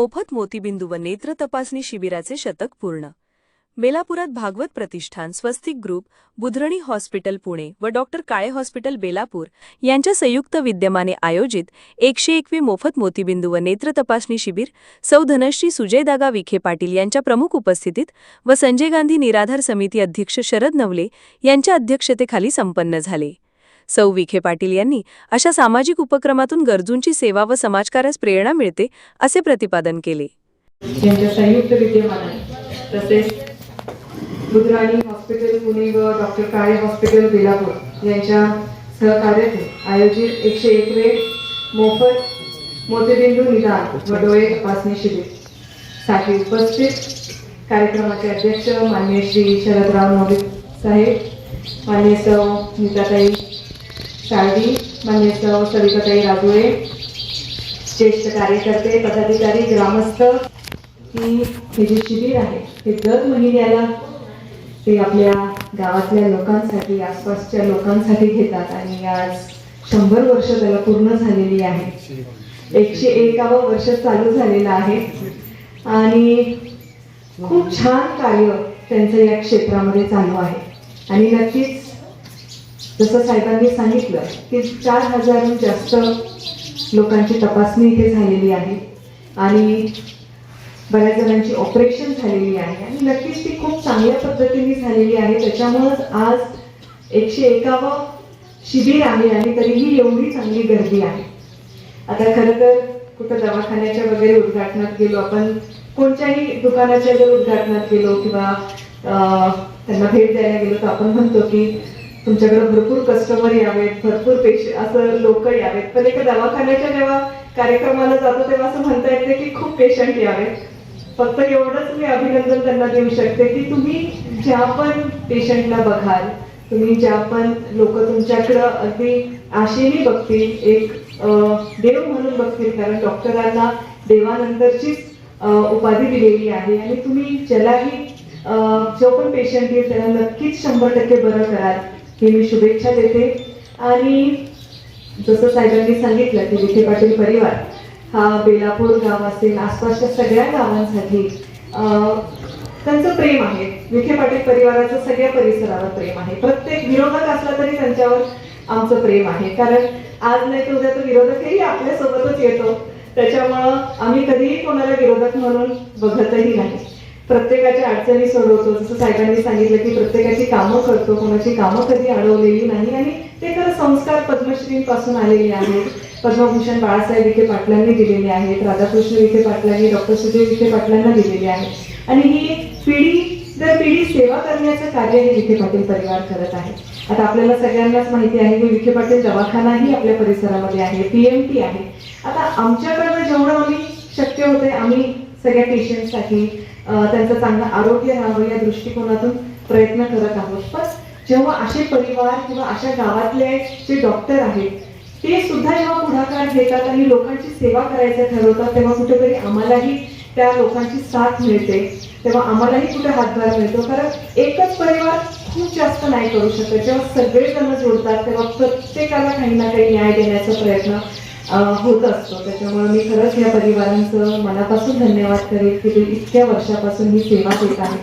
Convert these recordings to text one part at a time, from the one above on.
मोफत मोतीबिंदू व नेत्र तपासणी शिबिराचे शतक पूर्ण. बेलापुरात भागवत प्रतिष्ठान स्वस्तिक ग्रुप बुधरणी हॉस्पिटल पुणे व डॉक्टर काळे हॉस्पिटल बेलापूर यांच्या संयुक्त विद्यमाने आयोजित एकशे एकवी मोफत मोतीबिंदू व नेत्र तपासणी शिबिर सौ धनश्री सुजयदागा विखे पाटील यांच्या प्रमुख उपस्थितीत व संजय गांधी निराधार समिती अध्यक्ष शरद नवले यांच्या अध्यक्षतेखाली संपन्न झाले. सौ विखे पाटील यांनी अशा सामाजिक उपक्रमातून गरजूंची सेवा व समाजकार्यास प्रेरणा मिळते असे प्रतिपादन केले. यांच्या संयुक्त हॉस्पिटल पुणे व डॉक्टर काळे हॉस्पिटल बेलापूर यांच्या सहकार्यातून आयोजित एकशे एक वेळ मोफत मोतीबिंदू निदान व डोळे तपासणी शिबिरसाठी उपस्थित कार्यक्रमाचे अध्यक्ष मान्य श्री शरदराव मोदी साहेब मान्य सौ नीताताई साळवी मान्य सौ सविताताई राजुळे ज्येष्ठ कार्यकर्ते पदाधिकारी ग्रामस्थ ही हे जे शिबिर आहे हे दर महिन्याला ते आपल्या गावातल्या लोकांसाठी आसपासच्या लोकांसाठी घेतात आणि आज शंभर वर्ष त्याला पूर्ण झालेली आहे. एकशे एकावं वर्ष चालू झालेलं आहे. आणि खूप छान कार्य त्यांचं या क्षेत्रामध्ये चालू आहे. आणि नक्कीच जसं साहेबांनी सांगितलं की चार हजारहून जास्त लोकांची तपासणी इथे झालेली आहे आणि बऱ्याच जणांची ऑपरेशन झालेली आहे. आणि नक्कीच ती खूप चांगल्या पद्धतीने झालेली आहे. त्याच्यामुळंच आज एकशे एकावं शिबिर आहे आणि तरीही एवढी चांगली गर्दी आहे. आता खरं तर कुठं दवाखान्याच्या वगैरे उद्घाटनात गेलो आपण कोणत्याही दुकानाच्या जर उद्घाटनात गेलो किंवा त्यांना भेट द्यायला गेलो तर आपण म्हणतो की तुमच्याकडे भरपूर कस्टमर यावेत भरपूर पेश असं लोक यावेत. पण एका दवाखान्याच्या जेव्हा कार्यक्रमाला जातो तेव्हा असं म्हणता येते की खूप पेशंट यावेत. फक्त एवढंच मी अभिनंदन त्यांना देऊ शकते की तुम्ही ज्या पण पेशंटला बघाल तुम्ही ज्या पण लोक तुमच्याकडं अगदी आशेने बघतील एक देव म्हणून बघतील कारण डॉक्टरांना देवानंतरचीच उपाधी दिलेली आहे. आणि तुम्ही ज्यालाही जो पण पेशंट येईल त्याला नक्कीच शंभर टक्के बरं कराल. ही मी शुभेच्छा देते. आणि जसं साहेबांनी सांगितलं की विखे पाटील परिवार हा बेलापूर गाव असेल आसपासच्या सगळ्या गावांसाठी त्यांचं प्रेम आहे. विखे पाटील परिवाराचं सगळ्या परिसरावर प्रेम आहे. प्रत्येक विरोधक असला तरी त्यांच्यावर आमचं प्रेम आहे. कारण आज नाही तर उद्या तो विरोधकही आपल्यासोबतच येतो. त्याच्यामुळं आम्ही कधीही कोणाला विरोधक म्हणून बघतही नाही. प्रत्येकाच्या अडचणी सोडवतो. जसं साहेबांनी सांगितलं की प्रत्येकाची कामं करतो कोणाची कामं कधी अडवलेली नाही आणि ते खरं संस्कार पद्मश्रींपासून आलेले आहेत. पद्मभूषण बाळासाहेब विखे पाटलांनी दिलेले आहेत राधाकृष्ण विखे पाटलांनी डॉक्टर सुजय विखे पाटलांना दिलेले आहेत. आणि ही पिढी दर पिढी सेवा करण्याचं कार्य हे विखे पाटील परिवार करत आहे आता आपल्याला सगळ्यांनाच माहिती आहे की विखे पाटील दवाखानाही आपल्या परिसरामध्ये आहे पी एम टी आहे. आता आमच्याकडनं जेवढं आम्ही शक्य होते आम्ही सगळ्या पेशंटसाठी त्यांचं चांगलं आरोग्य राहावं या दृष्टिकोनातून प्रयत्न करत आहोत. पण जेव्हा असे परिवार किंवा अशा गावातले जे डॉक्टर आहेत ते सुद्धा जेव्हा पुढाकार घेतात आणि लोकांची सेवा करायचं ठरवतात तेव्हा कुठेतरी आम्हालाही त्या लोकांची साथ मिळते. तेव्हा आम्हालाही कुठे हातभार मिळतो. कारण एकच परिवार खूप जास्त नाही करू शकत. जेव्हा सगळेजण जोडतात तेव्हा प्रत्येकाला काही ना काही न्याय देण्याचा प्रयत्न होत असतो. त्याच्यामुळे मी खरंच या परिवारांचं मनापासून धन्यवाद करेन की ते इतक्या वर्षापासून ही सेवा देत आहे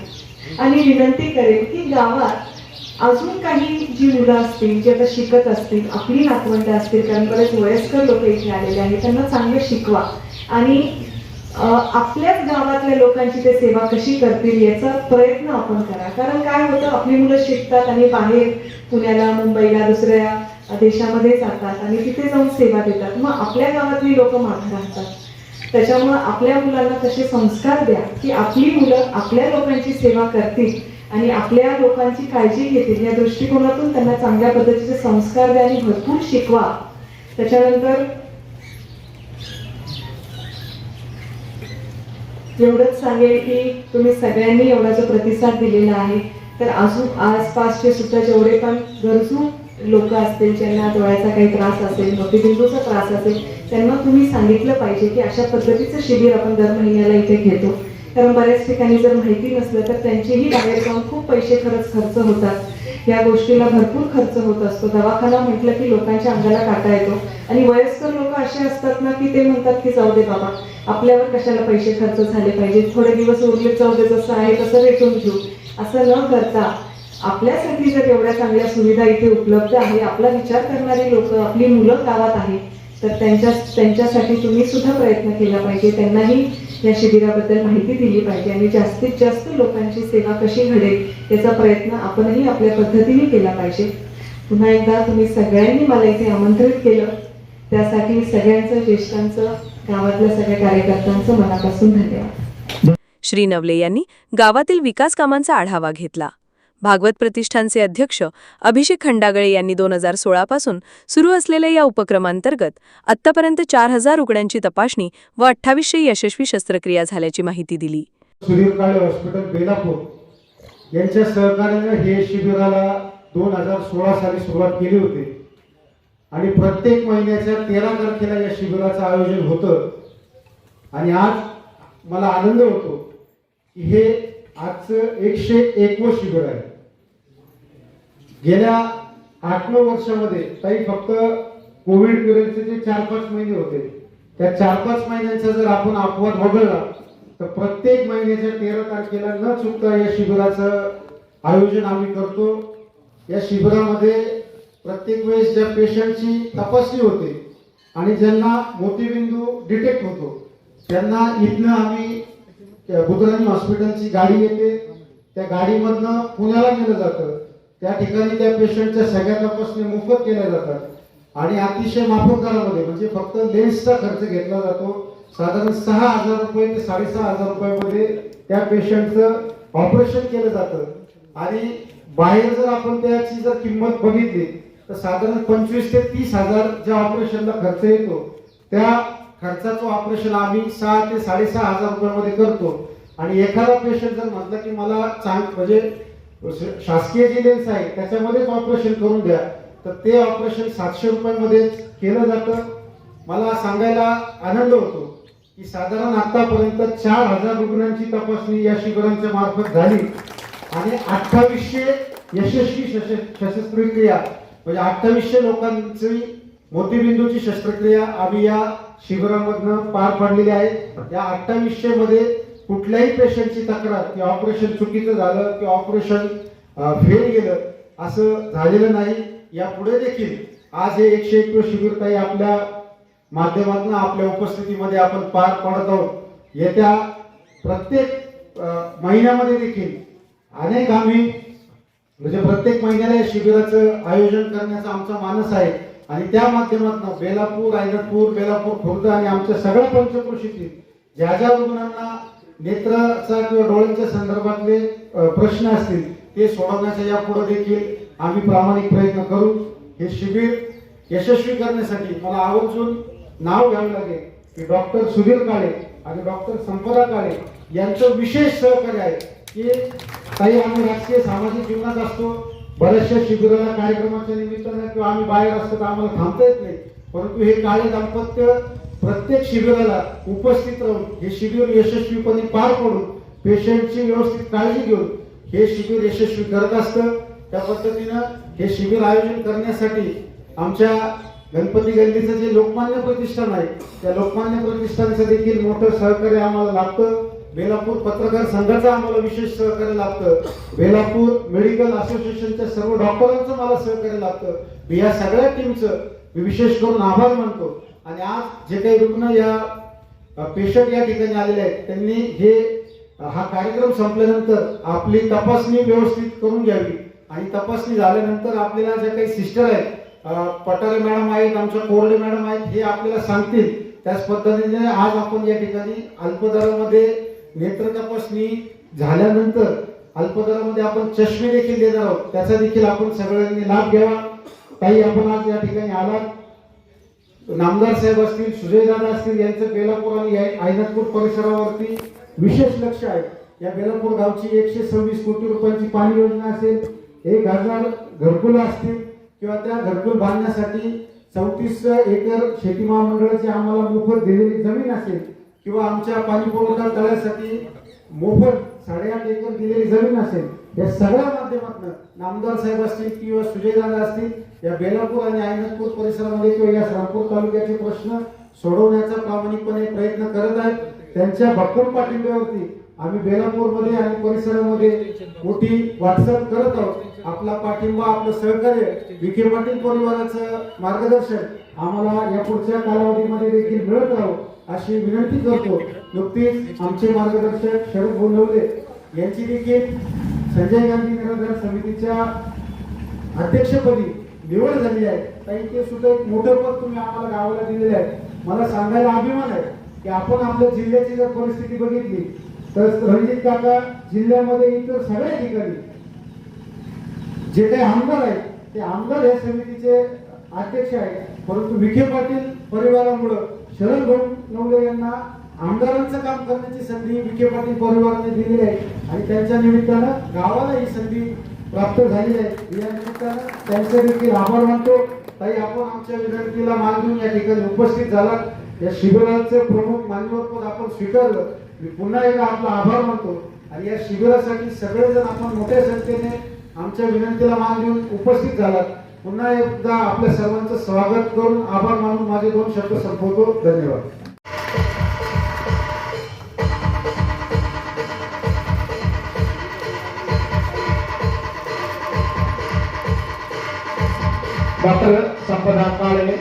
आणि विनंती करेन की गावात अजून काही जी मुलं असतील जी आता शिकत असतील आपली नातवंड असतील कारण बरेच वयस्कर लोक इथे आलेले आहेत त्यांना चांगलं शिकवा. आणि आपल्याच गावातल्या लोकांची ते सेवा कशी करतील याचा प्रयत्न आपण करा. कारण काय होतं आपली मुलं शिकतात आणि बाहेर पुण्याला मुंबईला दुसऱ्या देशामध्ये जातात आणि तिथे जाऊन सेवा देतात. मग आपल्या गावातली लोक मागे राहतात त्याच्यामुळं आपल्या मुलांना तसे संस्कार द्या की आपली मुलं आपल्या लोकांची सेवा करतील आणि आपल्या लोकांची काळजी घेतील. या दृष्टिकोनातून त्यांना चांगल्या पद्धतीचे संस्कार द्या आणि भरपूर शिकवा. त्याच्यानंतर एवढंच सांगेल की तुम्ही सगळ्यांनी एवढा जो प्रतिसाद दिलेला आहे तर अजून आसपासचे सुद्धा जेवढे पण गरजू लोक असतील ज्यांना डोळ्याचा काही त्रास असेल मोतीबिंदूचा त्रास असेल त्यांना तुम्ही सांगितलं पाहिजे की अशा पद्धतीचं शिबिर आपण दर महिन्याला इथे घेतो. कारण बऱ्याच ठिकाणी जर माहिती नसलं तर त्यांचेही बाहेर जाऊन खूप पैसे खरंच खर्च होतात. या गोष्टीला भरपूर खर्च होत असतो. दवाखाना म्हटलं की लोकांच्या अंगाला काटा येतो. आणि वयस्कर लोक असे असतात ना की ते म्हणतात की जाऊ दे बाबा आपल्यावर कशाला पैसे खर्च झाले पाहिजे? थोडे दिवस उरले जाऊ दे जसं आहे तसं रेटून घेऊ. असं न करता आपल्यासाठी जर एवढ्या चांगल्या सुविधा इथे उपलब्ध आहे आपला विचार करणारी लोक आपली मुलं गावात आहेत तर त्यांच्या त्यांच्यासाठी तुम्ही सुद्धा प्रयत्न केला पाहिजे. त्यांनाही या शिबिराबद्दल माहिती दिली पाहिजे आणि जास्तीत जास्त लोकांची सेवा कशी घडेल याचा प्रयत्न आपणही आपल्या पद्धतीने केला पाहिजे. पुन्हा एकदा तुम्ही सगळ्यांनी मला इथे आमंत्रित केलं. त्यासाठी सगळ्यांचं ज्येष्ठांचं गावातल्या सगळ्या कार्यकर्त्यांचं मनापासून धन्यवाद. श्री नवले यांनी गावातील विकास कामांचा आढावा घेतला. भागवत प्रतिष्ठानचे अध्यक्ष अभिषेक खंडागळे यांनी दोन हजार सोळापासून सुरू असलेल्या या उपक्रमांतर्गत आत्तापर्यंत चार हजार रुग्णांची तपासणी व अठ्ठावीसशे यशस्वी शस्त्रक्रिया झाल्याची माहिती दिली. सुधीर काळे हॉस्पिटल बेलापूर. यांच्या सहकार्याने हे शिबिराला दोन हजार सोळा साली सुरुवात केली होती. आणि प्रत्येक महिन्याच्या तेरा तारखेला या शिबिराचं आयोजन होतं. आणि आज मला आनंद होतो की हे आजचं एकशे एकवं शिबिर आहे. गेल्या आठ नऊ वर्षामध्ये काही फक्त कोविड पिरियडचे जे चार पाच महिने होते. त्या चार पाच महिन्यांचा जर आपण अपवाद वगळला तर प्रत्येक महिन्याच्या तेरा तारखेला न चुकता या शिबिराचं आयोजन आम्ही करतो. या शिबिरामध्ये प्रत्येक वेळेस ज्या पेशंटची तपासणी होते आणि ज्यांना मोतीबिंदू डिटेक्ट होतो त्यांना इथनं आम्ही बुधराणी हॉस्पिटलची गाडी येते. त्या गाडीमधनं पुण्याला नेलं जातं. त्या ठिकाणी त्या पेशंटच्या सगळ्या तपासणी मोफत केल्या जातात. आणि अतिशय माफक दरामध्ये म्हणजे फक्त लेन्सचा खर्च घेतला जातो. साधारण सहा हजार रुपये ते साडेसहा हजार रुपयामध्ये त्या पेशंटचं ऑपरेशन केलं जातं. आणि बाहेर जर आपण त्याची जर किंमत बघितली तर साधारण पंचवीस ते तीस हजार ज्या ऑपरेशनला खर्च येतो त्या खर्चाचं ऑपरेशन आम्ही सहा ते साडेसहा हजार रुपयामध्ये करतो. आणि एखादा पेशंट जर म्हटलं की मला चांग म्हणजे शासकीय जी लेन्स आहे त्याच्यामध्येच ऑपरेशन करून द्या तर ते ऑपरेशन सातशे रुपयामध्ये केलं जातं. मला सांगायला आनंद होतो की साधारण आतापर्यंत चार हजार रुग्णांची तपासणी या शिबिरांच्या मार्फत झाली. आणि अठ्ठावीसशे यशस्वी शश- शस्त्रक्रिया म्हणजे अठ्ठावीसशे लोकांची मोतीबिंदूची शस्त्रक्रिया आम्ही या शिबिरामधनं पार पाडलेली आहे. या अठ्ठावीसशे मध्ये कुठल्याही पेशंटची तक्रार की ऑपरेशन चुकीचं झालं की ऑपरेशन फेल गेलं असं झालेलं नाही. यापुढे देखील आज हे एकशे एक शिबिर काही आपल्या माध्यमातून आपल्या उपस्थितीमध्ये आपण पार पाडत आहोत. येत्या प्रत्येक महिन्यामध्ये देखील अनेक आम्ही म्हणजे प्रत्येक महिन्याला या शिबिराचं आयोजन करण्याचा आमचा मानस आहे. आणि त्या माध्यमातून बेलापूर रायगडपूर बेलापूर खुर्द आणि आमच्या सगळ्या पंचक्रोशीतील ज्या ज्या रुग्णांना नेत्राचा किंवा डोळ्यांच्या संदर्भातले प्रश्न असतील ते सोडवण्याच्या यापुढे देखील आम्ही प्रामाणिक प्रयत्न करू. हे शिबिर यशस्वी करण्यासाठी मला आवर्जून नाव घ्यावं लागेल की डॉक्टर सुधीर काळे आणि डॉक्टर संपदा काळे यांचं विशेष सहकार्य आहे की काही आम्ही राजकीय सामाजिक जीवनात असतो बऱ्याचशा शिबिराला कार्यक्रमाच्या निमित्तानं किंवा आम्ही बाहेर असतो तर आम्हाला थांबता येत नाही. परंतु हे काळे दाम्पत्य प्रत्येक शिबिराला उपस्थित राहून हे शिबिर यशस्वीपणे पार पडून पेशंटची व्यवस्थित काळजी घेऊन हे शिबिर यशस्वी करत असतं. त्या पद्धतीनं हे शिबिर आयोजन करण्यासाठी आमच्या गणपती गल्लीचं जे लोकमान्य प्रतिष्ठान आहे त्या लोकमान्य प्रतिष्ठानचं देखील मोठं सहकार्य आम्हाला लागतं. बेलापूर पत्रकार संघाचं आम्हाला विशेष सहकार्य लागतं. बेलापूर मेडिकल असोसिएशनच्या सर्व डॉक्टरांचं मला सहकार्य लागतं. मी या सगळ्या टीमचं मी विशेष करून आभार मानतो. आणि आज जे काही रुग्ण या पेशंट या ठिकाणी आलेले आहेत त्यांनी हे हा कार्यक्रम संपल्यानंतर आपली तपासणी व्यवस्थित करून घ्यावी. आणि तपासणी झाल्यानंतर आपल्याला ज्या काही सिस्टर आहेत पटारे मॅडम आहेत आमच्या कोरडे मॅडम आहेत हे आपल्याला सांगतील. त्याच पद्धतीने आज आपण या ठिकाणी अल्पदरामध्ये नेत्र तपासणी झाल्यानंतर अल्पदरामध्ये आपण चष्मे देखील देणार आहोत. त्याचा देखील आपण सगळ्यांनी लाभ घ्यावा. काही आपण आज या ठिकाणी आलात. नामदार साहेब असतील सुजयदादा असतील यांचं बेलापूर आणि या- परिसरावरती विशेष लक्ष आहे. या बेलापूर गावची एकशे सव्वीस कोटी रुपयांची पाणी योजना असेल हे हजार घरकुल असतील किंवा त्या घरकुल बांधण्यासाठी चौतीस एकर शेती महामंडळाची आम्हाला मोफत दिलेली जमीन असेल किंवा आमच्या पाणी पुरवठा तळ्यासाठी मोफत साडेआठ एकर दिलेली जमीन असेल या सगळ्या माध्यमातून नामदार साहेब असतील किंवा सुजय दादा असतील या बेलापूर आणि आयनपूर परिसरामध्ये किंवा या श्रामपूर तालुक्याचे प्रश्न सोडवण्याचा प्रामाणिकपणे प्रयत्न करत आहेत. त्यांच्या भक्कम पाठिंब्यावरती आम्ही बेलापूरमध्ये आणि परिसरामध्ये मोठी वाटचाल करत आहोत. आपला पाठिंबा आपलं सहकार्य विखे पाटील परिवाराचं मार्गदर्शन आम्हाला या पुढच्या कालावधीमध्ये देखील मिळत राहू. अशी विनंती करतो. नुकतीच आमचे मार्गदर्शक शरद बोलवले. यांची देखील संजय गांधी निराधार समितीच्या अध्यक्षपदी निवड झाली आहे. ताई ते सुद्धा एक मोठं पद तुम्ही आम्हाला गावाला दिलेलं आहे. मला सांगायला अभिमान आहे की आपण आपल्या जिल्ह्याची जर परिस्थिती बघितली तर रणजित काका जिल्ह्यामध्ये इतर सगळ्या ठिकाणी जे काही आमदार आहेत ते आमदार या समितीचे अध्यक्ष आहेत. परंतु विखे पाटील परिवारामुळं शरद भाऊ यांना आमदारांचं काम करण्याची संधी विखे पाटील परिवाराने दिली आहे. आणि त्यांच्या निमित्तानं गावाला ही संधी प्राप्त झाली आहे. या निमित्तानं त्यांचे देखील आभार मानतो. ताई आपण आमच्या विनंतीला मान देऊन या ठिकाणी उपस्थित झाला या शिबिराचं प्रमुख मान्यवर आपण स्वीकारलं. मी पुन्हा एकदा आपला आभार मानतो. आणि या शिबिरासाठी सगळेजण आपण मोठ्या संख्येने आमच्या विनंतीला मान देऊन उपस्थित झालात. पुन्हा एकदा आपल्या सर्वांचं स्वागत करून आभार मानून माझे दोन शब्द संपवतो. धन्यवाद. डॉक्टर संपदा काळे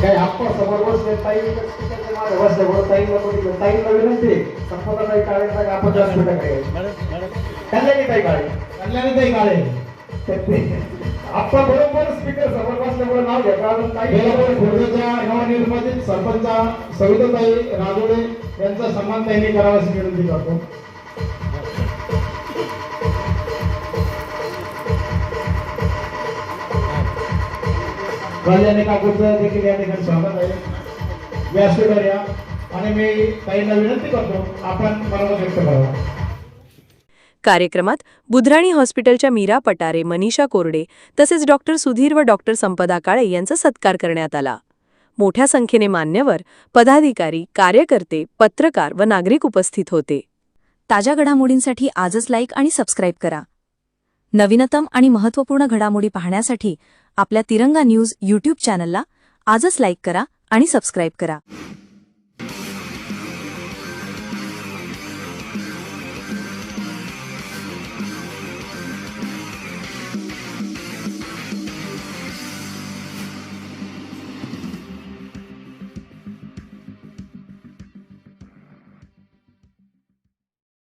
काही आपण समोर बसले ताई बसले. बरं ताईला बघितलं ताईला विनंती संपदा ताई काळे आपण जास्त काय कल्याणी ताई काळे. कल्याणी ताई काळे. आपण बरोबर स्पीकर समोर बसल्यामुळे नाव घेतलं अजून काही खुर्दच्या नवनिर्मित सरपंच सविताताई राजोडे यांचा सन्मान त्यांनी करावा अशी विनंती करतो. कल्याणी काकूरचं देखील या ठिकाणी स्वागत आहे. व्यासपीठावर या. आणि मी ताईंना विनंती करतो आपण मनोगत व्यक्त करावा कार्यक्रमात बुधराणी हॉस्पिटलच्या मीरा पटारे मनीषा कोरडे तसेच डॉक्टर सुधीर व डॉक्टर संपदा काळे यांचा सत्कार करण्यात आला. मोठ्या संख्येने मान्यवर पदाधिकारी कार्यकर्ते पत्रकार व नागरिक उपस्थित होते. ताज्या घडामोडींसाठी आजच लाईक आणि सबस्क्राईब करा. नवीनतम आणि महत्त्वपूर्ण घडामोडी पाहण्यासाठी आपल्या तिरंगा न्यूज यूट्यूब चॅनलला आजच लाईक करा आणि सबस्क्राईब करा.